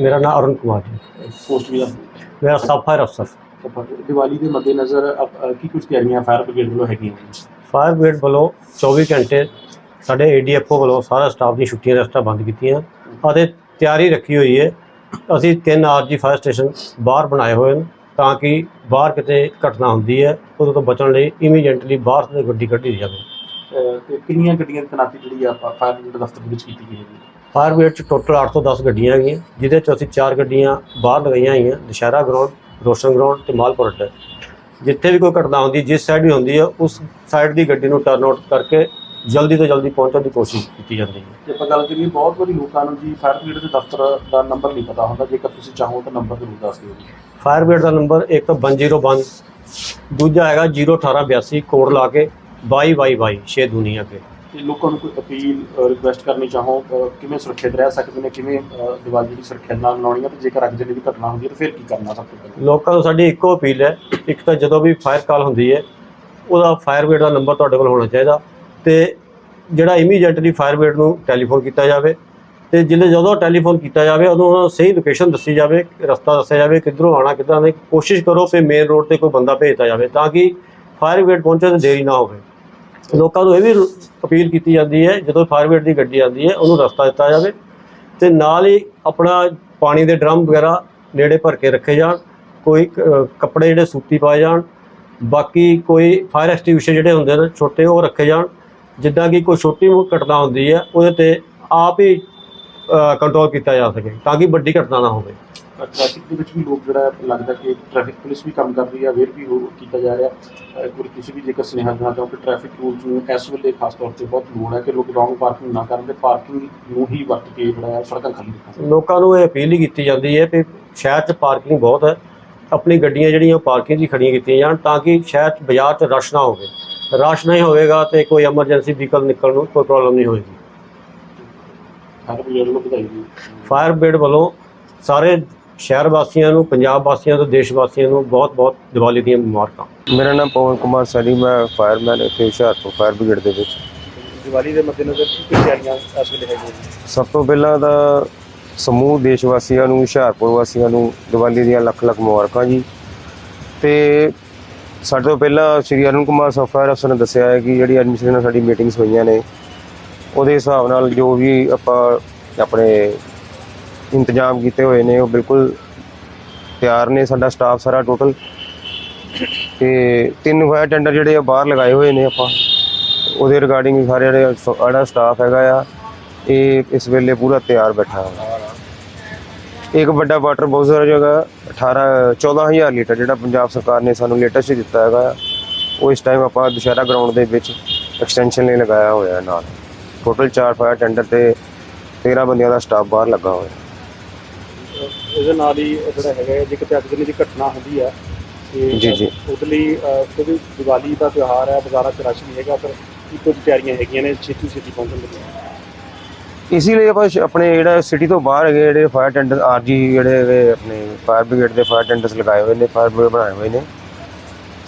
ਮੇਰਾ ਨਾਮ ਅਰੁਣ ਕੁਮਾਰ ਜੀ। ਪੋਸਟ ਵੀ ਆ। ਮੇਰਾ ਸਬ ਫਾਇਰ ਅਫਸਰ। ਦੀਵਾਲੀ ਦੇ ਮੱਦੇਨਜ਼ਰ ਅਪ- ਕੀ ਕੁਝ ਤਿਆਰੀਆਂ? ਫਾਇਰ ਬ੍ਰਿਗੇਡ ਵੱਲੋਂ ਹੈਗੀਆਂ ਨੇ? ਫਾਇਰ ਬ੍ਰਿਗੇਡ ਵੱਲੋਂ 24 ਘੰਟੇ ਸਾਡੇ ਏਡੀਐਫਓ ਵੱਲੋਂ ਸਾਰਾ ਸਟਾਫ ਦੀ ਛੁੱਟੀਆਂ ਰਸਤਾ ਬੰਦ ਕੀਤੀਆਂ। ਅਤੇ ਤਿਆਰੀ ਰੱਖੀ ਹੋਈ ਹੈ ਅਸੀਂ ਤਿੰਨ ਆਰਜੀ ਫਾਇਰ ਸਟੇਸ਼ਨ ਬਾਹਰ ਬਣਾਏ ਹੋਏ ਨੇ ਤਾਂ ਕਿ ਬਾਹਰ ਕਿਤੇ ਘਟਨਾ ਹੁੰਦੀ ਹੈ ਉਦੋਂ ਤੋਂ ਬਚਣ ਲਈ ਇਮੀਡੀਏਟਲੀ ਬਾਹਰ ਤੋਂ ਗੱਡੀ ਕੱਢੀ ਜਾਵੇ। ਤੇ ਕਿੰਨੀਆਂ ਗੱਡੀਆਂ ਦੀ ਤੈਨਾਤੀ ਜਿਹੜੀ ਆ ਆਪਾਂ ਫਾਇਰ ਬ੍ਰਿਗੇਡ ਦਫ਼ਤਰ ਦੇ ਵਿੱਚ ਕੀਤੀ ਗਈ ਹੈ ਫਾਇਰ ਬ੍ਰਿਗੇਡ 'ਚ ਟੋਟਲ 810 ਗੱਡੀਆਂ ਹੈਗੀਆਂ ਜਿਹਦੇ 'ਚ ਅਸੀਂ ਚਾਰ ਗੱਡੀਆਂ ਬਾਹਰ ਲਗਾਈਆਂ ਹੋਈਆਂ ਦੁਸ਼ਹਿਰਾ ਗਰਾਊਂਡ ਰੋਸ਼ਨ ਗਰਾਊਂਡ ਤੇ ਮਾਲਪੁਰ ਅੱਡਾ। ਜਿੱਥੇ ਵੀ ਕੋਈ ਘਟਨਾ ਹੁੰਦੀ ਜਿਸ ਸਾਈਡ ਵੀ ਹੁੰਦੀ ਹੈ ਉਸ ਸਾਈਡ ਦੀ ਗੱਡੀ ਨੂੰ ਟਰਨ ਆਊਟ ਕਰਕੇ ਜਲਦੀ ਤੋਂ ਜਲਦੀ ਪਹੁੰਚਣ ਦੀ ਕੋਸ਼ਿਸ਼ ਕੀਤੀ ਜਾਂਦੀ ਹੈ। ਜੇ ਆਪਾਂ ਗੱਲ ਕਰੀਏ ਬਹੁਤ ਵਾਰੀ ਲੋਕਾਂ ਨੂੰ ਜੀ ਫਾਇਰ ਬ੍ਰਿਗੇਡ ਦੇ ਦਫ਼ਤਰ ਦਾ ਨੰਬਰ ਨਹੀਂ ਪਤਾ ਹੁੰਦਾ ਜੇਕਰ ਤੁਸੀਂ ਚਾਹੋ ਤਾਂ ਨੰਬਰ ਜ਼ਰੂਰ ਦੱਸ ਦਿਓ ਫਾਇਰ ਬ੍ਰਿਗੇਡ ਦਾ ਨੰਬਰ ਇੱਕ ਤਾਂ 101 ਦੂਜਾ ਹੈਗਾ 01882 ਕੋਡ ਲਾ ਕੇ 2222 ਛੇ ਦੁਨੀਆ ਕੇ ਤੇ ਲੋਕਾਂ ਨੂੰ ਕੋਈ ਅਪੀਲ ਰਿਕੁਐਸਟ ਕਰਨੀ ਚਾਹੋ ਅ, ਕਿਵੇਂ ਸੁਰੱਖਿਅਤ ਰਹਿ ਸਕਦੇ ਨੇ ਕਿਵੇਂ ਅ, ਦੀਵਾਲੀ ਦੀ ਸੁਰੱਖਿਆ ਨਾਲ ਮਨਾਉਣੀ ਹੈ ਤੇ ਜੇਕਰ ਅਗਜਨੀ ਦੀ ਘਟਨਾ ਹੁੰਦੀ ਹੈ ਤਾਂ ਫਿਰ ਕੀ ਕਰਨਾ ਸਭ ਤੋਂ ਪਹਿਲਾਂ? ਲੋਕਾਂ ਨੂੰ ਸਾਡੀ ਇੱਕੋ ਅਪੀਲ ਹੈ ਇੱਕ ਤਾਂ ਜਦੋਂ ਵੀ ਫਾਇਰ ਕਾਲ ਹੁੰਦੀ ਹੈ ਉਹਦਾ ਫਾਇਰ ਬ੍ਰਿਗੇਡ ਦਾ ਨੰਬਰ ਤੁਹਾਡੇ ਕੋਲ ਹੋਣਾ ਚਾਹੀਦਾ ਤੇ ਜਿਹੜਾ ਇਮੀਡੀਏਟਲੀ ਫਾਇਰ ਬ੍ਰਿਗੇਡ ਨੂੰ ਟੈਲੀਫੋਨ ਕੀਤਾ ਜਾਵੇ ਤੇ ਜਿੱਲੇ ਜਦੋਂ ਟੈਲੀਫੋਨ ਕੀਤਾ ਜਾਵੇ ਉਦੋਂ ਉਹਨਾਂ ਨੂੰ ਸਹੀ ਲੋਕੇਸ਼ਨ ਦੱਸੀ ਜਾਵੇ ਰਸਤਾ ਦੱਸਿਆ ਜਾਵੇ ਕਿੱਧਰੋਂ ਆਣਾ ਕਿੱਦਾਂ ਨਹੀਂ ਕੋਸ਼ਿਸ਼ ਕਰੋ ਕਿ ਮੇਨ ਰੋਡ ਤੇ ਕੋਈ ਬੰਦਾ ਭੇਜਤਾ ਜਾਵੇ ਤਾਂ ਕਿ ਫਾਇਰ ਬ੍ਰਿਗੇਡ ਪਹੁੰਚੇ ਤੇ ਦੇਰੀ ਨਾ ਹੋਵੇ। ਲੋਕਾਂ ਨੂੰ ਇਹ ਵੀ ਅਪੀਲ ਕੀਤੀ ਜਾਂਦੀ ਹੈ, ਜਦੋਂ ਫਾਇਰ ਦੀ ਗੱਡੀ ਆਉਂਦੀ ਹੈ, ਉਹਨੂੰ ਰਸਤਾ ਦਿੱਤਾ ਜਾਵੇ ਤੇ ਨਾਲ ਹੀ ਆਪਣਾ ਪਾਣੀ ਦੇ ਡਰਮ ਵਗੈਰਾ ਨੇੜੇ ਭਰ ਕੇ ਰੱਖੇ ਜਾਣ, ਕੋਈ ਕ- ਕੱਪੜੇ ਜਿਹੜੇ ਸੂਤੀ ਪਾਏ ਜਾਣ, ਬਾਕੀ ਕੋਈ ਫਾਇਰ ਐਕਸਟੀਵਿਸ਼ਨ ਜਿਹੜੇ ਹੁੰਦੇ ਨੇ, ਛੋਟੇ ਉਹ ਰੱਖੇ ਜਾਣ, ਜਿੱਦਾਂ ਕਿ ਕੋਈ ਛੋਟੀ ਮੋਟੀ ਘਟਨਾ ਹੁੰਦੀ ਹੈ, ਉਹਦੇ ਤੇ ਆਪ ਹੀ ਕੰਟਰੋਲ ਕੀਤਾ ਜਾ ਸਕੇ, ਤਾਂ ਕਿ ਵੱਡੀ ਘਟਨਾ ਨਾ ਹੋਵੇ। ਟ੍ਰੈਫਿਕ ਦੇ ਵਿੱਚ ਵੀ ਲੋਕ ਜਿਹੜਾ ਲੱਗਦਾ ਕਿ ਟ੍ਰੈਫਿਕ ਪੁਲਿਸ ਵੀ ਕੰਮ ਕਰ ਰਹੀ ਹੈ ਅਵੇਅਰ ਵੀ ਹੋ ਕੀਤਾ ਜਾ ਰਿਹਾ ਕੋਈ ਕਿਸੇ ਵੀ ਜੇਕਰ ਸੁਨੇਹਾ ਦੇਣਾ ਚਾਹੋ ਕਿ ਟ੍ਰੈਫਿਕ ਰੂਲਸ ਨੂੰ ਇਸ ਵੇਲੇ ਖਾਸ ਤੌਰ ਤੇ ਬਹੁਤ ਲੋੜ ਹੈ ਕਿ ਲੋਕ ਰੌਂਗ ਪਾਰਕਿੰਗ ਨਾ ਕਰਨ ਤੇ ਪਾਰਕਿੰਗ ਨੂੰ ਹੀ ਵਰਤ ਕੇ ਜਿਹੜਾ ਹੈ ਸੜਕਾਂ ਖਾਲੀ ਰੱਖਣ। ਲੋਕਾਂ ਨੂੰ ਇਹ ਅਪੀਲ ਹੀ ਕੀਤੀ ਜਾਂਦੀ ਹੈ ਕਿ ਸ਼ਹਿਰ 'ਚ ਪਾਰਕਿੰਗ ਬਹੁਤ ਹੈ ਆਪਣੀ ਗੱਡੀਆਂ ਜਿਹੜੀਆਂ ਪਾਰਕਿੰਗ 'ਚ ਖੜੀਆਂ ਕੀਤੀਆਂ ਜਾਣ ਤਾਂ ਕਿ ਸ਼ਹਿਰ 'ਚ ਬਾਜ਼ਾਰ 'ਚ ਰਸ਼ ਨਾ ਹੋਵੇ। ਰਸ਼ ਨਹੀਂ ਹੋਵੇਗਾ ਤੇ ਕੋਈ ਐਮਰਜੈਂਸੀ ਵਹੀਕਲ ਨਿਕਲਣ ਨੂੰ ਕੋਈ ਪ੍ਰੋਬਲਮ ਨਹੀਂ ਹੋਏਗੀ। ਫਾਇਰ ਬ੍ਰਿਗੇਡ ਵੱਲੋਂ ਸਾਰੇ ਸ਼ਹਿਰ ਵਾਸੀਆਂ ਨੂੰ ਪੰਜਾਬ ਵਾਸੀਆਂ ਤੋਂ ਦੇਸ਼ ਵਾਸੀਆਂ ਨੂੰ ਬਹੁਤ ਬਹੁਤ ਦੀਵਾਲੀ ਦੀਆਂ ਮੁਬਾਰਕਾਂ। ਮੇਰਾ ਨਾਮ ਪਵਨ ਕੁਮਾਰ ਸੈਣੀ ਮੈਂ ਫਾਇਰਮੈਨ ਇੱਥੇ ਹੁਸ਼ਿਆਰਪੁਰ ਫਾਇਰ ਬ੍ਰਿਗੇਡ ਦੇ ਵਿੱਚ। ਦੀਵਾਲੀ ਦੇ ਮੱਦੇਨਜ਼ਰ ਕੀ ਕੀ ਤਿਆਰੀਆਂ ਇਸ ਵੇਲੇ ਹੈਗੀਆਂ ਸਭ ਤੋਂ ਪਹਿਲਾਂ ਤਾਂ ਸਮੂਹ ਦੇਸ਼ ਵਾਸੀਆਂ ਨੂੰ ਹੁਸ਼ਿਆਰਪੁਰ ਵਾਸੀਆਂ ਨੂੰ ਦੀਵਾਲੀ ਦੀਆਂ ਲੱਖ ਲੱਖ ਮੁਬਾਰਕਾਂ ਜੀ। ਤੇ ਸਾਡੇ ਤੋਂ ਪਹਿਲਾਂ ਸ਼੍ਰੀ ਅਰੁਣ ਕੁਮਾਰ ਸਫਾਇਰ ਅਫਸਰ ਨੇ ਦੱਸਿਆ ਹੈ ਕਿ ਜਿਹੜੀ ਐਡਮਿਨਿਸਟ੍ਰੇਸ਼ਨ ਸਾਡੀ ਮੀਟਿੰਗਸ ਹੋਈਆਂ ਨੇ ਉਹਦੇ ਹਿਸਾਬ ਨਾਲ ਜੋ ਵੀ ਆਪਾਂ ਆਪਣੇ ਇੰਤਜ਼ਾਮ ਕੀਤੇ ਹੋਏ ਨੇ, ਉਹ ਬਿਲਕੁਲ ਤਿਆਰ ਨੇ ਸਾਡਾ ਸਟਾਫ ਸਾਰਾ ਟੋਟਲ ਤੇ ਤਿੰਨ ਫਾਇਰ ਟੈਂਡਰ ਜਿਹੜੇ ਆ, ਬਾਹਰ ਲਗਾਏ ਹੋਏ ਨੇ ਆਪਾਂ। ਉਹਦੇ ਰਿਗਾਰਡਿੰਗ ਸਾਰੇ ਜਿਹੜੇ ਸ- ਜਿਹੜਾ ਸਟਾਫ ਹੈਗਾ ਆ, ਇਹ ਇਸ ਵੇਲੇ ਪੂਰਾ ਤਿਆਰ ਬੈਠਾ ਹੈ ਇੱਕ ਵੱਡਾ ਵਾਟਰ ਬੋਜ਼ਰ ਹੈਗਾ 18 14000 ਲੀਟਰ ਜਿਹੜਾ ਪੰਜਾਬ ਸਰਕਾਰ ਨੇ ਸਾਨੂੰ ਲੇਟੈਸਟ ਦਿੱਤਾ ਹੈਗਾ। ਆ। ਉਹ ਇਸ ਟਾਈਮ ਆਪਾਂ ਦੁਸ਼ਹਿਰਾ ਗਰਾਊਂਡ ਦੇ ਵਿੱਚ ਐਕਸਟੈਂਸ਼ਨ ਲਈ ਲਗਾਇਆ ਹੋਇਆ ਨਾਲ। ਟੋਟਲ 4 ਫਾਇਰ ਟੈਂਡਰ ਤੇ 13 ਬੰਦਿਆਂ ਦਾ ਸਟਾਫ ਬਾਹਰ ਲੱਗਾ ਹੋਇਆ। ਇਹਦੇ ਨਾਲ ਹੀ ਜਿਹੜਾ ਹੈਗਾ ਜੇ ਕਿਤੇ ਅਗਜਨੀ ਦੀ ਘਟਨਾ ਹੁੰਦੀ ਹੈ ਤੇ ਜੀ, ਜੀ। ਉਹਦੇ ਲਈ ਅ, ਕਿਉਂਕਿ ਦੀਵਾਲੀ ਦਾ ਤਿਉਹਾਰ ਹੈ ਬਾਜ਼ਾਰਾਂ 'ਚ ਰਸ਼ ਨਹੀਂ ਹੈਗਾ ਪਰ ਕੀ ਕੁਝ ਤਿਆਰੀਆਂ ਹੈਗੀਆਂ ਨੇ ਛੇਤੀ ਛੇਤੀ ਪਹੁੰਚਣ ਦੇ ਲਈ ਇਸੇ ਲਈ ਆਪਾਂ ਸ਼- ਆਪਣੇ ਜਿਹੜਾ ਸਿਟੀ ਤੋਂ ਬਾਹਰ ਹੈਗੇ ਜਿਹੜੇ ਫਾਇਰ ਟੈਂਡਰ ਆਰਜੀ ਜਿਹੜੇ ਹੈਗੇ ਆਪਣੇ ਫਾਇਰ ਬ੍ਰਿਗੇਡ ਦੇ ਫਾਇਰ ਟੈਂਡਰਸ ਲਗਾਏ ਹੋਏ ਨੇ ਫਾਇਰ ਬ੍ਰਿਗੇਡ ਬਣਾਏ ਹੋਏ ਨੇ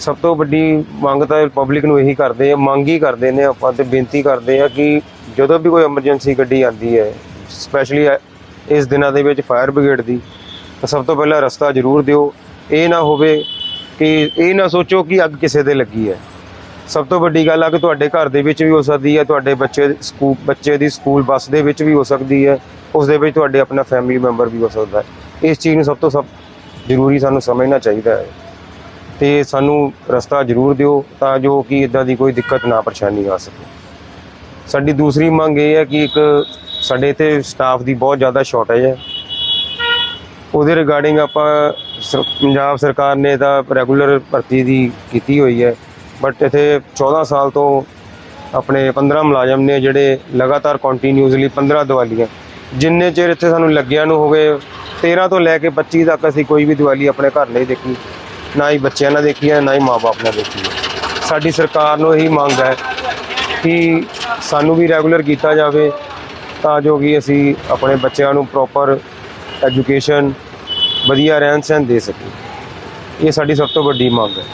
ਸਭ ਤੋਂ ਵੱਡੀ ਮੰਗ ਤਾਂ ਪਬਲਿਕ ਨੂੰ ਇਹੀ ਕਰਦੇ ਆ ਮੰਗ ਹੀ ਕਰਦੇ ਨੇ ਆਪਾਂ ਤੇ ਬੇਨਤੀ ਕਰਦੇ ਆ ਕਿ ਜਦੋਂ ਵੀ ਕੋਈ ਐਮਰਜੈਂਸੀ ਗੱਡੀ ਆਉਂਦੀ ਹੈ ਸਪੈਸ਼ਲੀ ਇਸ ਦਿਨਾਂ ਦੇ ਵਿੱਚ ਫਾਇਰ ਬ੍ਰਿਗੇਡ ਦੀ, ਤਾਂ ਸਭ ਤੋਂ ਪਹਿਲਾਂ ਰਸਤਾ ਜ਼ਰੂਰ ਦਿਓ। ਇਹ ਨਾ ਹੋਵੇ ਕਿ ਇਹ ਨਾ ਸੋਚੋ ਕਿ ਅੱਗ ਕਿਸੇ ਦੇ ਲੱਗੀ ਹੈ। ਸਭ ਤੋਂ ਵੱਡੀ ਗੱਲ ਆ ਕਿ ਤੁਹਾਡੇ ਘਰ ਦੇ ਵਿੱਚ ਵੀ ਹੋ ਸਕਦੀ ਹੈ, ਤੁਹਾਡੇ ਬੱਚੇ ਸਕੂਲ ਬੱਚੇ ਦੀ ਸਕੂਲ ਬੱਸ ਦੇ ਵਿੱਚ ਵੀ ਹੋ ਸਕਦੀ ਹੈ, ਉਸ ਦੇ ਵਿੱਚ ਤੁਹਾਡੇ ਆਪਣਾ ਫੈਮਿਲੀ ਮੈਂਬਰ ਵੀ ਹੋ ਸਕਦਾ ਹੈ। ਇਸ ਚੀਜ਼ ਨੂੰ ਸਭ ਤੋਂ ਸਭ ਜ਼ਰੂਰੀ ਸਾਨੂੰ ਸਮਝਣਾ ਚਾਹੀਦਾ ਹੈ। ਤੇ ਸਾਨੂੰ ਰਸਤਾ ਜ਼ਰੂਰ ਦਿਓ, ਤਾਂ ਜੋ ਕਿ ਇਦਾਂ ਦੀ ਕੋਈ ਦਿੱਕਤ ਨਾ ਪਰੇਸ਼ਾਨੀ ਆ ਸਕੇ। ਸਾਡੀ ਦੂਸਰੀ ਮੰਗ ਇਹ ਹੈ ਕਿ ਇੱਕ ਸਾਡੇ ਇੱਥੇ ਸਟਾਫ ਦੀ ਬਹੁਤ ਜ਼ਿਆਦਾ ਸ਼ਾਰਟੇਜ ਹੈ। ਉਹਦੇ ਰਿਗਾਰਡਿੰਗ ਆਪਾਂ ਸਰ- ਪੰਜਾਬ ਸਰਕਾਰ ਨੇ ਤਾਂ ਰੈਗੂਲਰ ਭਰਤੀ ਦੀ ਕੀਤੀ ਹੋਈ ਹੈ। ਬਟ ਇੱਥੇ 14 ਸਾਲ ਤੋਂ ਆਪਣੇ 15 ਮੁਲਾਜ਼ਮ ਨੇ ਜਿਹੜੇ ਲਗਾਤਾਰ ਕੰਟੀਨਿਊਸਲੀ 15 ਦੀਵਾਲੀਆਂ, ਜਿੰਨੇ ਚਿਰ ਇੱਥੇ ਸਾਨੂੰ ਲੱਗਿਆ ਨੂੰ ਹੋ ਗਏ 13 ਤੋਂ ਲੈ ਕੇ 25 ਤੱਕ ਅਸੀਂ ਕੋਈ ਵੀ ਦਿਵਾਲੀ ਆਪਣੇ ਘਰ ਨਹੀਂ ਦੇਖੀ, ਨਾ ਹੀ ਬੱਚਿਆਂ ਨਾਲ ਦੇਖੀ ਹੈ, ਨਾ ਹੀ ਮਾਪੇ ਨਾਲ ਦੇਖੀ ਹੈ। ਸਾਡੀ ਸਰਕਾਰ ਨੂੰ ਇਹੀ ਮੰਗ ਹੈ ਕਿ ਸਾਨੂੰ ਵੀ ਰੈਗੂਲਰ ਕੀਤਾ ਜਾਵੇ। ਤਾਂ ਜੋ ਕਿ ਅਸੀਂ ਆਪਣੇ ਬੱਚਿਆਂ ਨੂੰ ਪ੍ਰੋਪਰ ਐਜੂਕੇਸ਼ਨ ਵਧੀਆ ਰਹਿਣ ਸਹਿਣ ਦੇ ਸਕੀਏ। ਇਹ ਸਾਡੀ ਸਭ ਤੋਂ ਵੱਡੀ ਮੰਗ ਹੈ।